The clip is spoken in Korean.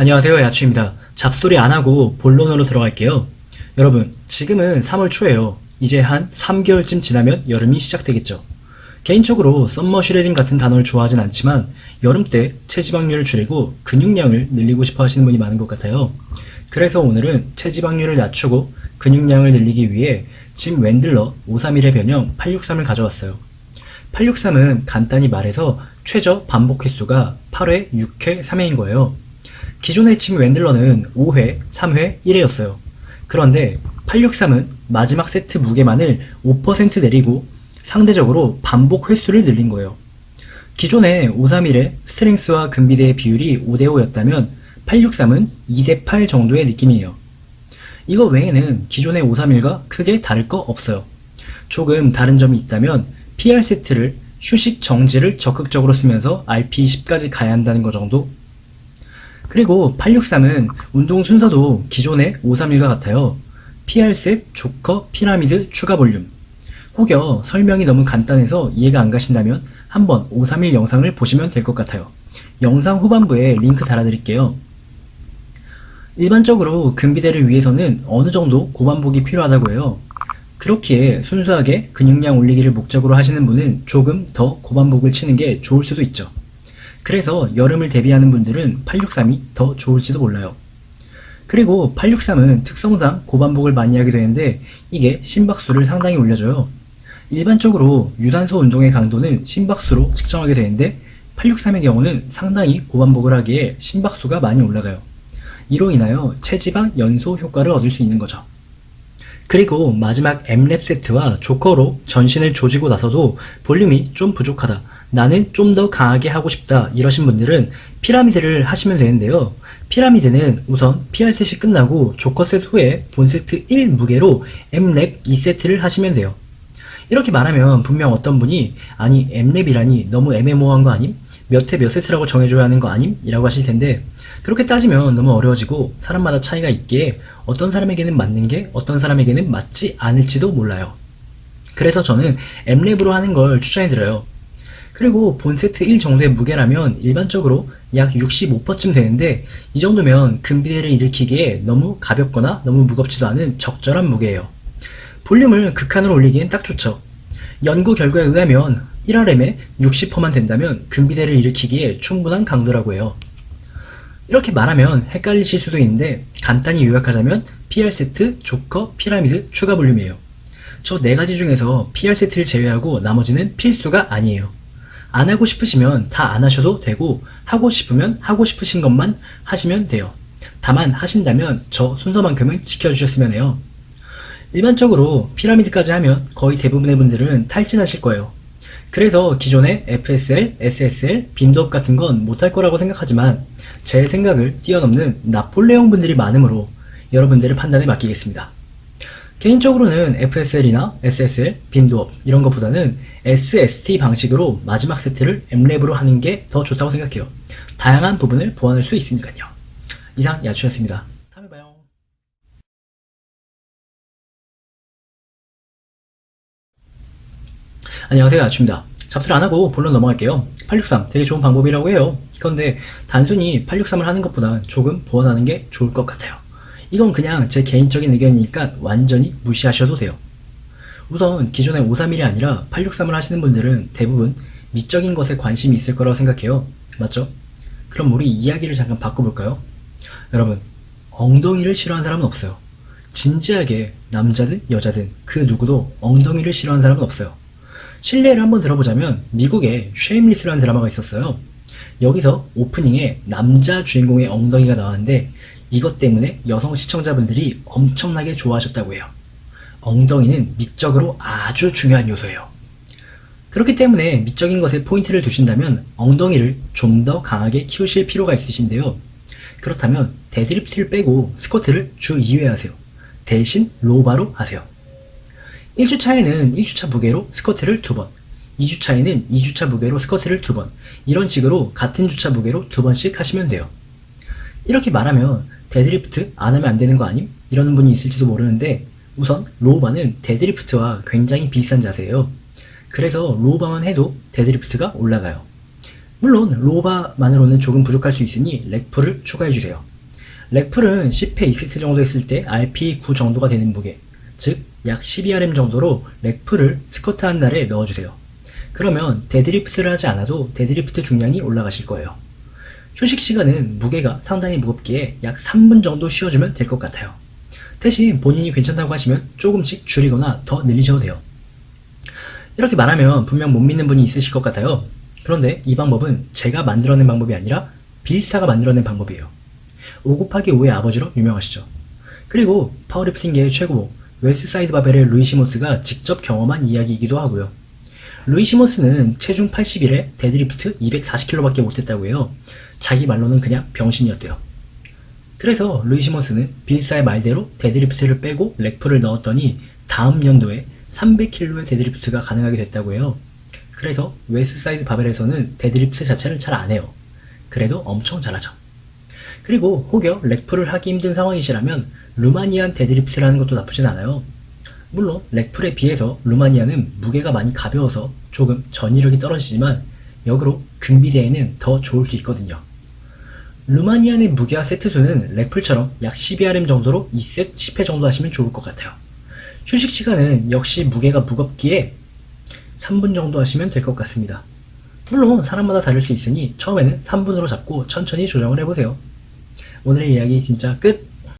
안녕하세요 야추입니다. 잡소리 안 하고 본론으로 들어갈게요. 여러분 지금은 3월 초예요. 이제 한 3개월쯤 지나면 여름이 시작되겠죠. 개인적으로 썸머 슈레딩 같은 단어를 좋아하진 않지만 여름 때 체지방률을 줄이고 근육량을 늘리고 싶어 하시는 분이 많은 것 같아요. 그래서 오늘은 체지방률을 낮추고 근육량을 늘리기 위해 짐 웬들러 531의 변형 863을 가져왔어요. 863은 간단히 말해서 최저 반복 횟수가 8회, 6회, 3회인 거예요. 기존의 짐 웬들러는 5회, 3회, 1회였어요. 그런데 863은 마지막 세트 무게만을 5% 내리고 상대적으로 반복 횟수를 늘린 거예요. 기존의 531의 스트렝스와 근비대의 비율이 5대5였다면 863은 2대8 정도의 느낌이에요. 이거 외에는 기존의 531과 크게 다를 거 없어요. 조금 다른 점이 있다면 PR 세트를 휴식 정지를 적극적으로 쓰면서 RP10까지 가야 한다는 것 정도? 그리고 863은 운동 순서도 기존의 531과 같아요. PR셋, 조커, 피라미드, 추가 볼륨. 혹여 설명이 너무 간단해서 이해가 안 가신다면 한번 531 영상을 보시면 될 것 같아요. 영상 후반부에 링크 달아드릴게요. 일반적으로 근비대를 위해서는 어느 정도 고반복이 필요하다고 해요. 그렇기에 순수하게 근육량 올리기를 목적으로 하시는 분은 조금 더 고반복을 치는 게 좋을 수도 있죠. 그래서 여름을 대비하는 분들은 863이 더 좋을지도 몰라요. 그리고 863은 특성상 고반복을 많이 하게 되는데 이게 심박수를 상당히 올려줘요. 일반적으로 유산소 운동의 강도는 심박수로 측정하게 되는데 863의 경우는 상당히 고반복을 하기에 심박수가 많이 올라가요. 이로 인하여 체지방 연소 효과를 얻을 수 있는 거죠. 그리고 마지막 M랩 세트와 조커로 전신을 조지고 나서도 볼륨이 좀 부족하다. 나는 좀 더 강하게 하고 싶다. 이러신 분들은 피라미드를 하시면 되는데요. 피라미드는 우선 PR셋이 끝나고 조커셋 후에 본세트 1 무게로 M랩 2세트를 하시면 돼요. 이렇게 말하면 분명 어떤 분이 아니 M랩이라니 너무 애매모호한 거 아님? 몇 회 몇 세트라고 정해줘야 하는 거 아님? 이라고 하실 텐데 그렇게 따지면 너무 어려워지고 사람마다 차이가 있기에 어떤 사람에게는 맞는 게 어떤 사람에게는 맞지 않을지도 몰라요. 그래서 저는 M랩으로 하는 걸 추천해드려요. 그리고 본 세트 1 정도의 무게라면 일반적으로 약 65%쯤 되는데 이 정도면 근비대를 일으키기에 너무 가볍거나 너무 무겁지도 않은 적절한 무게예요. 볼륨을 극한으로 올리기엔 딱 좋죠. 연구 결과에 의하면 1RM에 60%만 된다면 근비대를 일으키기에 충분한 강도라고 해요. 이렇게 말하면 헷갈리실 수도 있는데 간단히 요약하자면 PR 세트, 조커, 피라미드, 추가 볼륨이에요. 저 네 가지 중에서 PR 세트를 제외하고 나머지는 필수가 아니에요. 안 하고 싶으시면 다 안 하셔도 되고 하고 싶으면 하고 싶으신 것만 하시면 돼요. 다만 하신다면 저 순서만큼은 지켜주셨으면 해요. 일반적으로 피라미드까지 하면 거의 대부분의 분들은 탈진하실 거예요. 그래서 기존의 FSL, SSL, 빈도업 같은 건 못할 거라고 생각하지만 제 생각을 뛰어넘는 나폴레옹 분들이 많으므로 여러분들의 판단에 맡기겠습니다. 개인적으로는 FSL이나 SSL, 빈도업 이런 것보다는 SST 방식으로 마지막 세트를 M랩으로 하는 게 더 좋다고 생각해요. 다양한 부분을 보완할 수 있으니까요. 이상 야추였습니다. 다음에 봐요. 안녕하세요 야추입니다. 잡소리 안 하고 본론 넘어갈게요. 863 되게 좋은 방법이라고 해요. 그런데 단순히 863을 하는 것보다 조금 보완하는 게 좋을 것 같아요. 이건 그냥 제 개인적인 의견이니까 완전히 무시하셔도 돼요. 우선 기존의 531이 아니라 863을 하시는 분들은 대부분 미적인 것에 관심이 있을 거라고 생각해요. 맞죠? 그럼 우리 이야기를 잠깐 바꿔볼까요? 여러분, 엉덩이를 싫어하는 사람은 없어요. 진지하게 남자든 여자든 그 누구도 엉덩이를 싫어하는 사람은 없어요. 실례를 한번 들어보자면 미국에 쉐임리스라는 드라마가 있었어요. 여기서 오프닝에 남자 주인공의 엉덩이가 나왔는데 이것 때문에 여성 시청자분들이 엄청나게 좋아하셨다고 해요. 엉덩이는 미적으로 아주 중요한 요소예요. 그렇기 때문에 미적인 것에 포인트를 두신다면 엉덩이를 좀 더 강하게 키우실 필요가 있으신데요. 그렇다면 데드리프트를 빼고 스쿼트를 주 2회 하세요. 대신 로바로 하세요. 1주차에는 1주차 무게로 스쿼트를 2번, 2주차에는 2주차 무게로 스쿼트를 2번, 이런 식으로 같은 주차 무게로 2번씩 하시면 돼요. 이렇게 말하면 데드리프트 안 하면 안 되는 거 아님? 이러는 분이 있을지도 모르는데 우선 로우바는 데드리프트와 굉장히 비슷한 자세예요. 그래서 로우바만 해도 데드리프트가 올라가요. 물론 로바만으로는 조금 부족할 수 있으니 렉풀을 추가해주세요. 렉풀은 10회 2세트 정도 했을 때 RP 9 정도가 되는 무게, 즉 약 12RM 정도로 렉풀을 스쿼트 한 날에 넣어주세요. 그러면 데드리프트를 하지 않아도 데드리프트 중량이 올라가실 거예요. 휴식 시간은 무게가 상당히 무겁기에 약 3분 정도 쉬어주면 될 것 같아요. 대신 본인이 괜찮다고 하시면 조금씩 줄이거나 더 늘리셔도 돼요. 이렇게 말하면 분명 못 믿는 분이 있으실 것 같아요. 그런데 이 방법은 제가 만들어낸 방법이 아니라 빌사가 만들어낸 방법이에요. 5 곱하기 5의 아버지로 유명하시죠. 그리고 파워리프팅계의 최고봉 웨스트사이드 바벨의 루이 시모스가 직접 경험한 이야기이기도 하고요. 루이 시모스는 체중 81에 데드리프트 240kg밖에 못했다고 해요. 자기 말로는 그냥 병신이었대요. 그래서 루이 시모스는 빌사의 말대로 데드리프트를 빼고 렉풀을 넣었더니 다음 연도에 300kg의 데드리프트가 가능하게 됐다고 해요. 그래서 웨스트사이드 바벨에서는 데드리프트 자체를 잘 안 해요. 그래도 엄청 잘하죠. 그리고 혹여 렉풀을 하기 힘든 상황이시라면 루마니안 데드리프트라는 것도 나쁘진 않아요. 물론 렉풀에 비해서 루마니아는 무게가 많이 가벼워서 조금 전이력이 떨어지지만 역으로 금비대에는 더 좋을 수 있거든요. 루마니안의 무게와 세트 수는 렉풀처럼 약 12RM 정도로 2셋 10회 정도 하시면 좋을 것 같아요. 휴식 시간은 역시 무게가 무겁기에 3분 정도 하시면 될 것 같습니다. 물론 사람마다 다를 수 있으니 처음에는 3분으로 잡고 천천히 조정을 해보세요. 오늘의 이야기 진짜 끝!